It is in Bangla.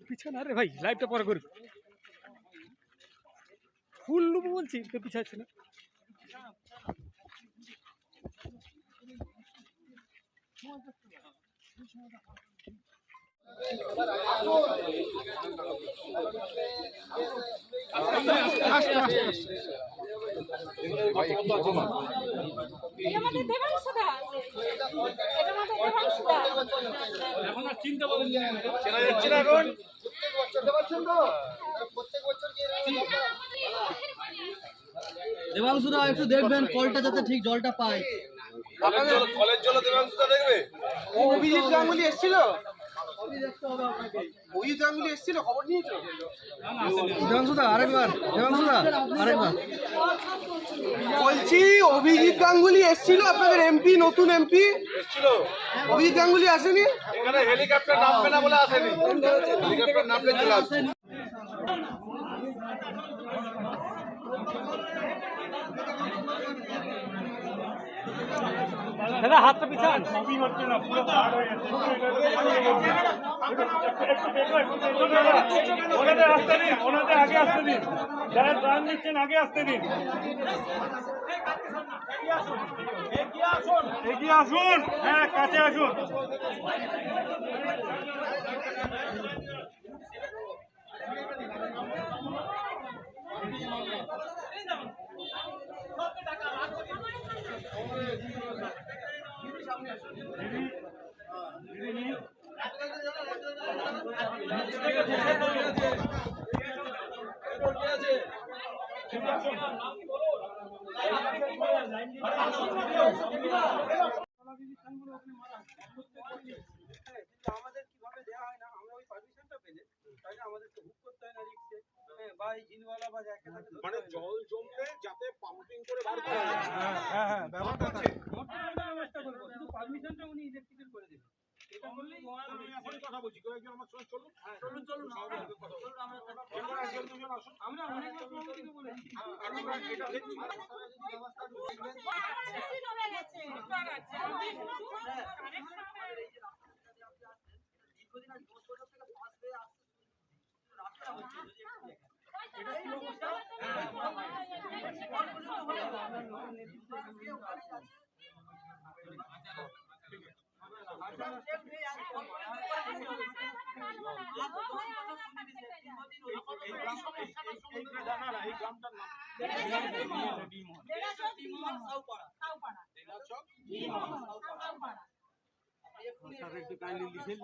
পিছনে আরে ভাই লাইভটা পরে করি ফুল নেব বলছি তো পিছাচ্ছে না। দেবাংশু দা দেবাংশুদা একটু দেখবেন কলটা যাতে ঠিক জলটা পায়। কলের জল দেবাংশুদা দেখবে? অভিজিৎ গাঙ্গুলি এসেছিল? অভিজিৎ গাঙ্গুলি এসেছিল খবর নিয়েছো? দেবাংশুদা আরেকবার দেবাংশুদা আরেকবার। বলছি অভিজিৎ গাঙ্গুলি এসেছিল আপনাদের এমপি নতুন এমপি অভিজিৎ গাঙ্গুলি আসেনি? এখানে হেলিকপ্টার নামবে না বলে আসেনি। হেলিকপ্টার নামলে চলে আসবে। দাদা, হাতটা পিছান। ওনাদের আসতে দিন ওনাদের আগে আসতে দিন যারা ত্রাণ দিচ্ছেন আগে আসতে দিন এগিয়ে আসুন। হ্যাঁ কাছে আসুন। আমাদের কীভাবে দেওয়া হয় না আমরা ওই পারমিশনটা পেলে হয় না রিক্সে হ্যাঁ বা এই জিনওয়ালা বা যাকে মানে জল জমলে যাতে পাম্পিং করে বার করা হ্যাঁ, হ্যাঁ হ্যাঁ ব্যাপারটা আছে আমি এখনই কথা বলছি কেউ একজন আমার সঙ্গে চলুন চলুন চলুন আমরা একজন দুজন আসুন আমরা অনেক রকমকে বলেছি আপনারা এটা দেখুন বেশি নড়ে গেছে এই না না এই গ্রামটার নাম সাউপাড়া একটু কাইন্ডলি লিখে